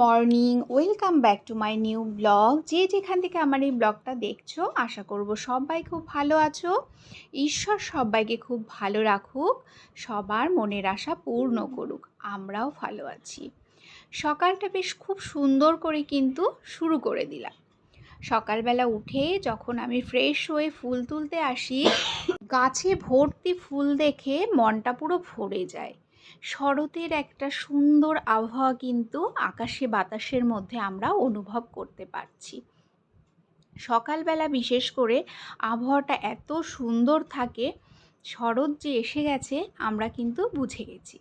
Morning welcome back to my new blog যে যেখান থেকে আমার এই ব্লগটা দেখছ, আশা করব সবাই খুব ভালো আছো। ঈশ্বর সবাইকে খুব ভালো রাখুক, সবার মনের আশা পূর্ণ করুক, আমরাও ভালো আছি। সকালটা বেশ খুব সুন্দর করে কিন্তু শুরু করে দিলাম। সকালবেলা উঠে যখন আমি ফ্রেশ হয়ে ফুল তুলতে আসি, গাছে ভর্তি ফুল দেখে মনটা পুরো ভরে যায়। শরতের একটা সুন্দর আবহাওয়া কিন্তু আকাশে বাতাসের মধ্যে আমরা অনুভব করতে পারছি। সকালবেলা বিশেষ করে আবহাওয়াটা এত সুন্দর থাকে, শরৎ যে এসে গেছে আমরা কিন্তু বুঝে গেছি।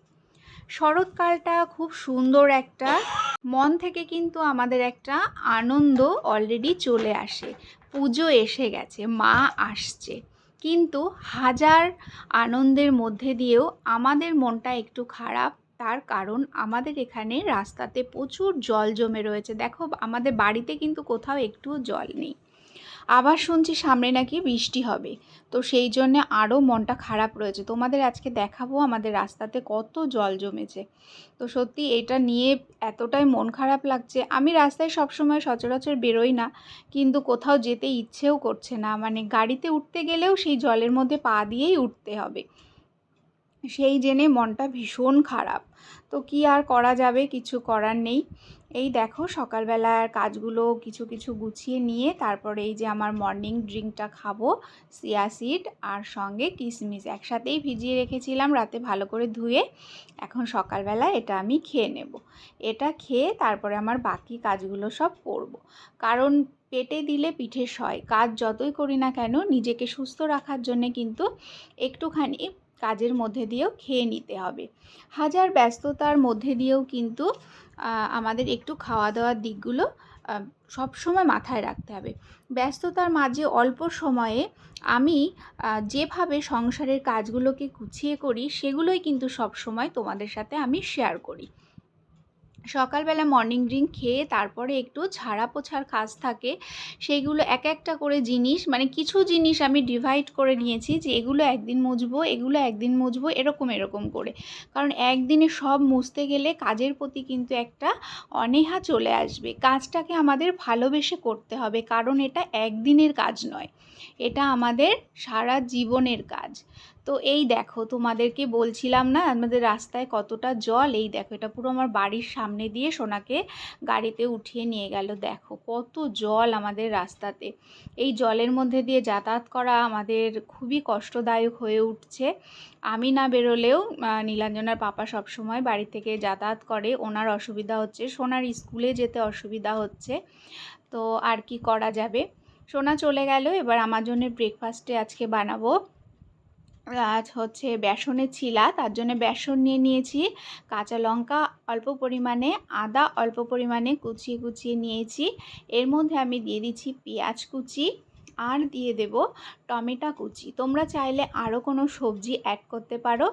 শরৎকালটা খুব সুন্দর একটা, মন থেকে কিন্তু আমাদের একটা আনন্দ অলরেডি চলে আসে। পুজো এসে গেছে, মা আসছে। কিন্তু হাজার আনন্দের মধ্যে দিয়েও আমাদের মনটা একটু খারাপ। তার কারণ আমাদের এখানে রাস্তাতে প্রচুর জল জমে রয়েছে। দেখো, আমাদের বাড়িতে কিন্তু কোথাও একটুও জল নেই। আবার শুনছি সামনে নাকি বৃষ্টি হবে। তো সেই জন্যে আরও মনটা খারাপ রয়েছে। তোমাদের আজকে দেখাবো আমাদের রাস্তাতে কত জল জমেছে। তো সত্যি এটা নিয়ে এতটাই মন খারাপ লাগছে। আমি রাস্তায় সবসময় সচরাচর বেরোই না, কিন্তু কোথাও যেতে ইচ্ছেও করছে না। মানে গাড়িতে উঠতে গেলেও সেই জলের মধ্যে পা দিয়েই উঠতে হবে। সেই জেনে মনটা ভীষণ খারাপ। তো কি আর করা যাবে? কিছু করার নেই। এই দেখো সকালবেলার কাজগুলো কিছু কিছু গুছিয়ে নিয়ে তারপরে এই যে আমার মর্নিং ড্রিঙ্কটা খাব সিয়া সিড আর সঙ্গে কিশমিশ একসাথেই ভিজিয়ে রেখেছিলাম রাতে ভালো করে ধুয়ে। এখন সকালবেলা এটা আমি খেয়ে নেব। এটা খেয়ে তারপরে আমার বাকি কাজগুলো সব করব। কারণ পেটে দিলে পিঠে সয়। কাজ যতই করি না কেন, নিজেকে সুস্থ রাখার জন্যে কিন্তু একটুখানি কাজের মধ্যে দিয়েও খেয়ে নিতে হবে। হাজার ব্যস্ততার মধ্যে দিয়েও কিন্তু আমাদের একটু খাওয়া দাওয়ার দিকগুলো সব সময় মাথায় রাখতে হবে। ব্যস্ততার মাঝে অল্প সময়ে আমি যেভাবে সংসারের কাজগুলোকে গুছিয়ে করি, সেগুলোই কিন্তু সব সময় তোমাদের সাথে আমি শেয়ার করি। সকালবেলা মর্নিং ড্রিঙ্ক খেয়ে তারপরে একটু ঝাড়া পোছার কাজ থাকে, সেইগুলো এক একটা করে জিনিস মানে কিছু জিনিস আমি ডিভাইড করে নিয়েছি যে এগুলো একদিন মুছবো, এগুলো একদিন মুছবো, এরকম এরকম করে। কারণ একদিনে সব মুছতে গেলে কাজের প্রতি কিন্তু একটা অনীহা চলে আসবে। কাজটাকে আমাদের ভালোবেসে করতে হবে, কারণ এটা একদিনের কাজ নয়, এটা আমাদের সারা জীবনের কাজ। তো এই দেখো তোমাদেরকে বলছিলাম না, আমাদের রাস্তায় কতটা জল, এই দেখো এটা পুরো আমার বাড়ির সামনে দিয়ে সোনাকে গাড়িতে উঠিয়ে নিয়ে গেল। দেখো কত জল আমাদের রাস্তাতে। এই জলের মধ্যে দিয়ে যাতায়াত করা আমাদের খুবই কষ্টদায়ক হয়ে উঠছে। আমি না বেরোলেও নীলাঞ্জনার পাপা সবসময় বাড়ি থেকে যাতায়াত করে। ওনার অসুবিধা হচ্ছে, সোনার স্কুলে যেতে অসুবিধা হচ্ছে। তো আর কি করা যাবে? সোনা চলে গেল, এবার আমার জন্য ব্রেকফাস্টে আজকে বানাবো। আজ হচ্ছে বেসনের ছিলা, তার জন্য বেসন নিয়ে নিয়েছি। কাঁচা লঙ্কা অল্প পরিমাণে, আদা অল্প পরিমাণে কুচিয়ে কুচিয়ে নিয়েছি। এর মধ্যে আমি দিয়ে দিচ্ছি পেঁয়াজ কুচি আর দিয়ে দেব টমেটো কুচি। তোমরা চাইলে আরও কোনো সবজি অ্যাড করতে পারো।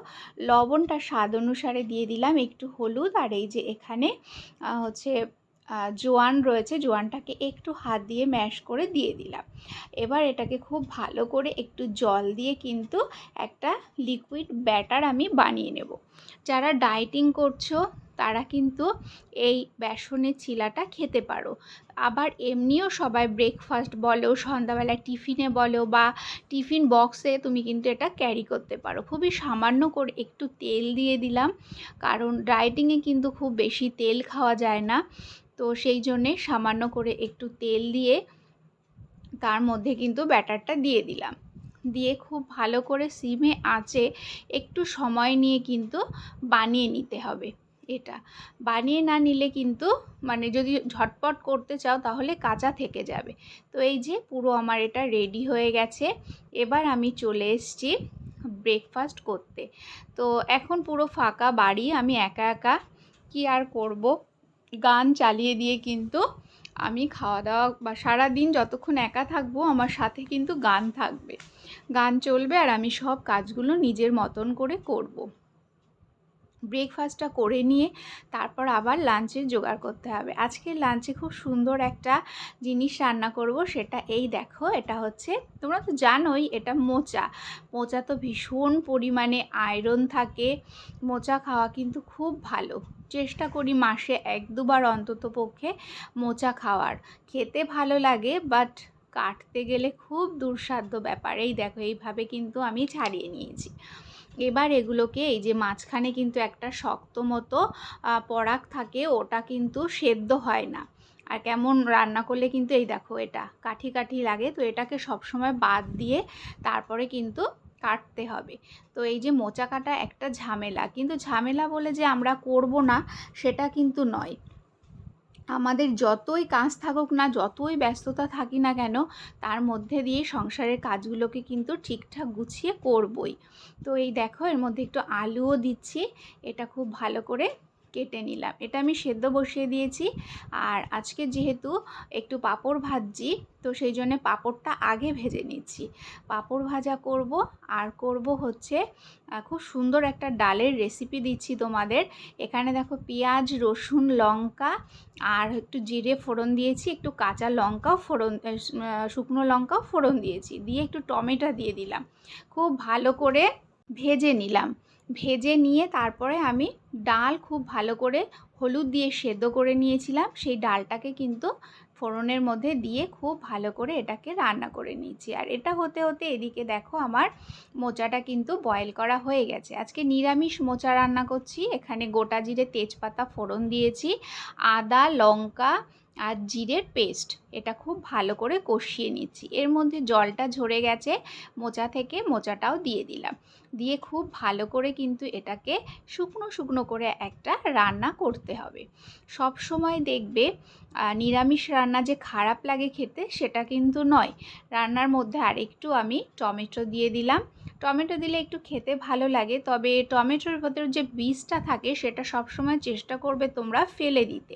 লবণটা স্বাদ অনুসারে দিয়ে দিলাম, একটু হলুদ আর এই যে এখানে হচ্ছে জোয়ান রয়েছে, জোয়ানটাকে একটু হাত দিয়ে ম্যাশ করে দিয়ে দিলাম। এবার এটাকে খুব ভালো করে একটু জল দিয়ে কিন্তু একটা লিকুইড ব্যাটার আমি বানিয়ে নেব। যারা ডায়েটিং করছ, তারা কিন্তু এই বেসনের চিলাটা খেতে পারো। আবার এমনিও সবাই ব্রেকফাস্ট বলো সন্ধ্যাবেলা টিফিনে বলো বা টিফিন বক্সে তুমি কিন্তু এটা ক্যারি করতে পারো। খুবই সামান্য করে একটু তেল দিয়ে দিলাম, কারণ ডায়েটিংয়ে কিন্তু খুব বেশি তেল খাওয়া যায় না। তো সেই জন্যে সামান্য করে একটু তেল দিয়ে তার মধ্যে কিন্তু ব্যাটারটা দিয়ে দিলাম। দিয়ে খুব ভালো করে সিমে আঁচে একটু সময় নিয়ে কিন্তু বানিয়ে নিতে হবে এটা। বানিয়ে না নিলে কিন্তু মানে যদি ঝটপট করতে চাও তাহলে কাঁচা থেকে যাবে। তো এই যে পুরো আমার এটা রেডি হয়ে গেছে। এবার আমি চলে এসছি ব্রেকফাস্ট করতে। তো এখন পুরো ফাঁকা বাড়ি, আমি একা একা কি আর করব? গান চালিয়ে দিয়ে কিন্তু আমি খাওয়া দাওয়া বা সারাদিন যতক্ষণ একা থাকব, আমার সাথে কিন্তু গান থাকবে গান চলবে আর আমি সব কাজগুলো নিজের মতন করে করব। ব্রেকফাস্টটা করে নিয়ে তারপর আবার লাঞ্চের জোগাড় করতে হবে। আজকের লাঞ্চে খুব সুন্দর একটা জিনিস রান্না করব, সেটা এই দেখো, এটা হচ্ছে, তোমরা তো জানোই এটা মোচা। মোচা তো ভীষণ পরিমাণে আয়রন থাকে, মোচা খাওয়া কিন্তু খুব ভালো। চেষ্টা করি মাসে এক দুবার অন্তত পক্ষে মোচা খাওয়ার। খেতে ভালো লাগে বাট কাটতে গেলে খুব দুঃসাধ্য ব্যাপার। এই দেখো, এইভাবে কিন্তু আমি ছাড়িয়ে নিয়েছি। এবার এগুলোকে এই যে মাঝখানে কিন্তু একটা শক্ত মতো পরাগ থাকে, ওটা কিন্তু সেদ্ধ হয় না। আর কেমন রান্না করলে কিন্তু এই দেখো এটা, কাঠি কাঠি লাগে, তো এটাকে সবসময় বাদ দিয়ে তারপরে কিন্তু কাটতে হবে। তো এই যে মোচা কাটা একটা ঝামেলা, কিন্তু ঝামেলা বলে যে আমরা করব না, সেটা কিন্তু নয়। আমাদের যতই কাজ থাকুক না, যতই ব্যস্ততা থাকি না কেন, তার মধ্যে দিয়ে সংসারের কাজগুলোকে কিন্তু ঠিকঠাক গুছিয়ে করবই। তো এই দেখো, এর মধ্যে একটু আলুও দিচ্ছি। এটা খুব ভালো করে কেটে নিলাম। এটা আমি সেদ্ধ বসিয়ে দিয়েছি। আর আজকে যেহেতু একটু পাঁপড় ভাজছি, তো সেই জন্যে পাঁপড়টা আগে ভেজে নিচ্ছি। পাঁপড় ভাজা করব, আর করব হচ্ছে খুব সুন্দর একটা ডালের রেসিপি দিচ্ছি তোমাদের। এখানে দেখো পেঁয়াজ, রসুন, লঙ্কা, আর একটু জিরে ফোড়ন দিয়েছি, একটু কাঁচা লঙ্কাও ফোড়ন শুকনো লঙ্কাও ফোড়ন দিয়েছি। দিয়ে একটু টমেটো দিয়ে দিলাম। খুব ভালো করে ভেজে নিলাম। ভেজে নিয়ে তারপরে আমি ডাল খুব ভালো করে হলুদ দিয়ে সেদ্ধ করে নিয়েছিলাম। সেই ডালটাকে কিন্তু ফোড়নের মধ্যে দিয়ে খুব ভালো করে এটাকে রান্না করে নিয়েছি। আর এটা হতে হতে এদিকে দেখো আমার মোচাটা কিন্তু বয়েল করা হয়ে গেছে। আজকে নিরামিষ মোচা রান্না করছি। এখানে গোটা জিরে তেজপাতা ফোড়ন দিয়েছি। আদা, লঙ্কা আর জিরের পেস্ট, এটা খুব ভালো করে কষিয়ে নিচ্ছি। এর মধ্যে জলটা ঝরে গেছে, মোচা থেকে মোচাটাও দিয়ে দিলাম। দিয়ে খুব ভালো করে কিন্তু এটাকে শুকনো শুকনো করে একটা রান্না করতে হবে। সব সময় দেখবে নিরামিষ রান্না যে খারাপ লাগে খেতে, সেটা কিন্তু নয়। রান্নার মধ্যে আরেকটু আমি টমেটো দিয়ে দিলাম। টমেটো দিলে একটু খেতে ভালো লাগে, তবে টমেটোর ভেতর যে বীজটা থাকে সেটা সবসময় চেষ্টা করবে তোমরা ফেলে দিতে।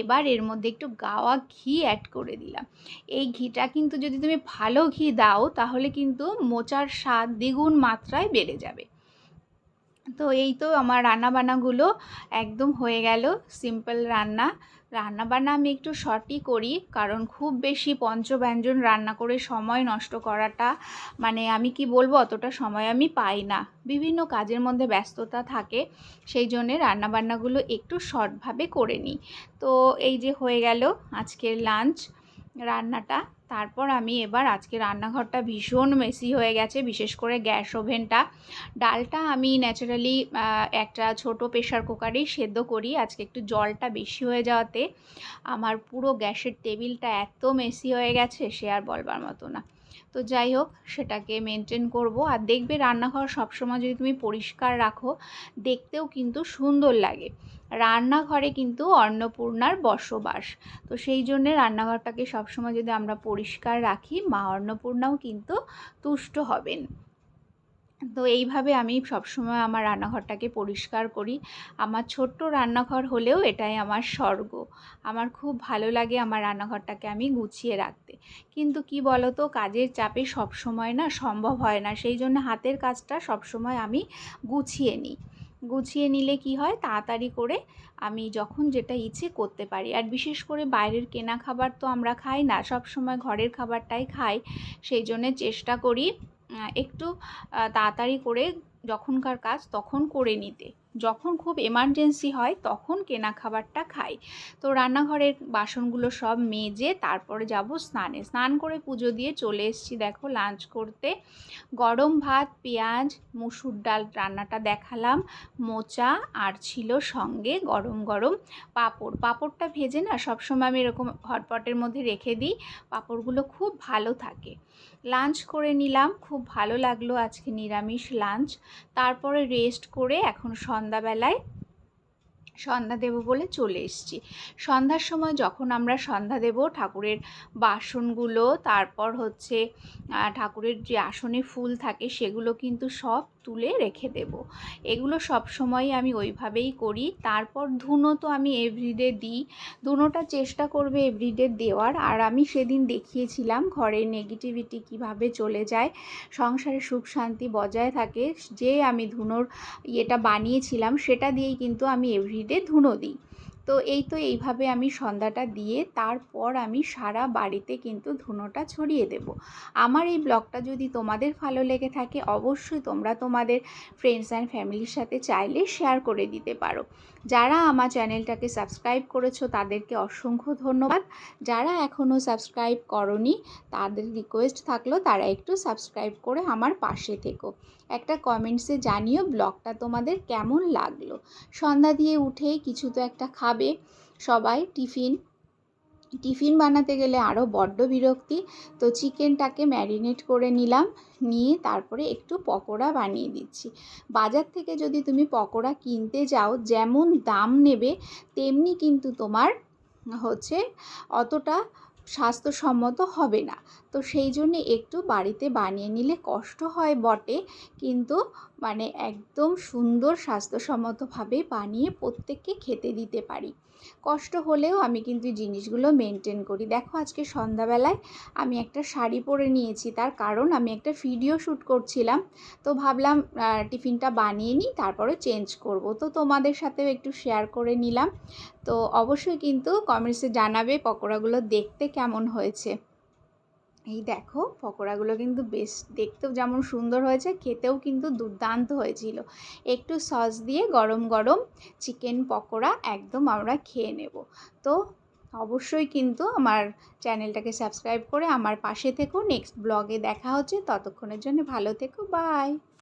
এবার এর মধ্যে একটু গাওয়া ঘি অ্যাড করে দিলাম। এই ঘিটা কিন্তু যদি তুমি ভালো ঘি দাও, তাহলে কিন্তু মোচার স্বাদ দ্বিগুণ মাত্রায় বেড়ে যাবে। তো এই তো আমার রান্নাবান্নাগুলো একদম হয়ে গেল সিম্পল রান্না। রান্নাবান্না আমি একটু শর্টই করি, কারণ খুব বেশি পঞ্চব্যঞ্জন রান্না করে সময় নষ্ট করাটা মানে আমি কি বলব, অতটা সময় আমি পাই না। বিভিন্ন কাজের মধ্যে ব্যস্ততা থাকে, সেই জন্যে রান্নাবান্নাগুলো একটু শর্টভাবে করে নিই। তো এই যে হয়ে গেল আজকের লাঞ্চ রান্নাটা। তারপর আমি এবার আজকে রান্নাঘরটা ভীষণ মেসি হয়ে গেছে, বিশেষ করে গ্যাস ওভেনটা। ডালটা আমি ন্যাচারালি একটা ছোট প্রেশার কুকারেই সেদ্ধ করি। আজকে একটু জলটা বেশি হয়ে যাওয়াতে আমার পুরো গ্যাসের টেবিলটা এত মেসি হয়ে গেছে, সে আর বলবার মতো না। তো যাই হোক, সেটাকে মেনটেন করব। আর দেখবে রান্নাঘর সবসময় যদি তুমি পরিষ্কার রাখো, দেখতেও কিন্তু সুন্দর লাগে। রান্নাঘরে কিন্তু অন্নপূর্ণার বসবাস। তো সেই জন্যে রান্নাঘরটাকে সবসময় যদি আমরা পরিষ্কার রাখি, মা অন্নপূর্ণাও কিন্তু তুষ্ট হবেন। তো এইভাবে আমি সবসময় আমার রান্নাঘরটাকে পরিষ্কার করি। আমার ছোট্ট রান্নাঘর হলেও এটাই আমার স্বর্গ। আমার খুব ভালো লাগে আমার রান্নাঘরটাকে আমি গুছিয়ে রাখতে। কিন্তু কি বলতো, কাজের চাপে সবসময় না সম্ভব হয় না। সেই জন্য হাতের কাজটা সবসময় আমি গুছিয়ে নিই। গুছিয়ে নিলে কি হয়? তাড়াতাড়ি করে আমি যখন যেটা ইচ্ছে করতে পারি। আর বিশেষ করে বাইরের কেনা খাবার তো আমরা খাই না, সব সময় ঘরের খাবারটাই খাই। সেই জন্যে চেষ্টা করি একটু তাড়াতাড়ি করে যখনকার কাজ তখন করে নিতে। যখন খুব এমার্জেন্সি হয়, তখন কেনা খাবারটা খাই। তো রান্নাঘরের বাসনগুলো সব মেজে তারপরে যাব স্নানে। স্নান করে পুজো দিয়ে চলে এসেছি, দেখো লাঞ্চ করতে। গরম ভাত, পেঁয়াজ, মুসুর ডাল রান্নাটা দেখালাম। মোচা আর ছিল সঙ্গে গরম গরম পাঁপড়। পাঁপড়টা ভেজে না সবসময় আমি এরকম হটপটের মধ্যে রেখে দিই। পাঁপড়গুলো খুব ভালো থাকে। লাঞ্চ করে নিলাম। খুব ভালো লাগল আজকে নিরামিষ লাঞ্চ তারপরে রেস্ট করে এখন সন্ধ্যাবেলায় সন্ধ্যা দেব বলে চলে এসেছি। সন্ধ্যার সময় যখন আমরা সন্ধ্যা দেব, ঠাকুরের বাসনগুলো, তারপর হচ্ছে ঠাকুরের যে আসনে ফুল থাকে, সেগুলো কিন্তু সব তুলে রেখে দেব। এগুলো সব সময় আমি ওইভাবেই করি। তারপর ধুনো তো আমি এভরিডে দিই। ধুনোটা চেষ্টা করবে এভরিডে দেওয়ার। আর আমি সেদিন দেখিয়েছিলাম ঘরের নেগেটিভিটি কীভাবে চলে যায়। সংসারে সুখ শান্তি বজায় থাকে। যে আমি ধুনোর ইয়েটা বানিয়েছিলাম, সেটা দিয়েই কিন্তু আমি এভরিডে ধুনো দিই। তো এই তো এইভাবে আমি সন্ধ্যাটা দিয়ে তারপর আমি সারা বাড়িতে কিন্তু ধুনোটা ছড়িয়ে দেব। আমার এই ব্লগটা যদি তোমাদের ভালো লেগে থাকে, অবশ্যই তোমরা তোমাদের ফ্রেন্ডস অ্যান্ড ফ্যামিলির সাথে চাইলে শেয়ার করে দিতে পারো। যারা আমার চ্যানেলটাকে সাবস্ক্রাইব করেছ তাদেরকে অসংখ্য ধন্যবাদ। যারা এখনও সাবস্ক্রাইব করনি, তাদের রিকোয়েস্ট থাকল তারা একটু সাবস্ক্রাইব করে আমার পাশে থেকো। একটা কমেন্টসে জানিও ব্লগটা তোমাদের কেমন লাগল। সন্ধ্যা দিয়ে উঠে কিছু তো একটা খাবে, সবাই টিফিন টিফিন বানাতে গেলে আরও বড্ড বিরক্তি। তো চিকেনটাকে ম্যারিনেট করে নিলাম, নিয়ে তারপরে একটু পকোড়া বানিয়ে দিচ্ছি। বাজার থেকে যদি তুমি পকোড়া কিনতে যাও, যেমন দাম নেবে, তেমনি কিন্তু তোমার হচ্ছে অতটা স্বাস্থ্যসম্মত হবে না। তো সেই জন্যে একটু বাড়িতে বানিয়ে নিলে কষ্ট হয় বটে। কিন্তু মানে একদম সুন্দর স্বাস্থ্যসম্মতভাবে বানিয়ে প্রত্যেককে খেতে দিতে পারি। কষ্ট হলেও আমি কিন্তু জিনিসগুলো মেনটেন করি। দেখো আজকে সন্ধ্যাবেলায় আমি একটা শাড়ি পরে নিয়েছি। তার কারণ আমি একটা ভিডিও শ্যুট করছিলাম। তো ভাবলাম টিফিনটা বানিয়ে নিই, তারপরে চেঞ্জ করব। তো তোমাদের সাথেও একটু শেয়ার করে নিলাম। তো অবশ্যই কিন্তু কমেন্টসে জানাবে পকোড়াগুলো দেখতে কেমন হয়েছে। এই দেখো, পকোড়াগুলো কিন্তু বেশ দেখতেও যেমন সুন্দর হয়েছে, খেতেও কিন্তু দুর্দান্ত হয়েছিল। একটু সস দিয়ে গরম গরম চিকেন পকোড়া একদম আমরা খেয়ে নেব। তো অবশ্যই কিন্তু আমার চ্যানেলটাকে সাবস্ক্রাইব করে আমার পাশে থেকো, নেক্সট ব্লগে দেখা হচ্ছে, ততক্ষণের জন্য ভালো থেকো, বাই।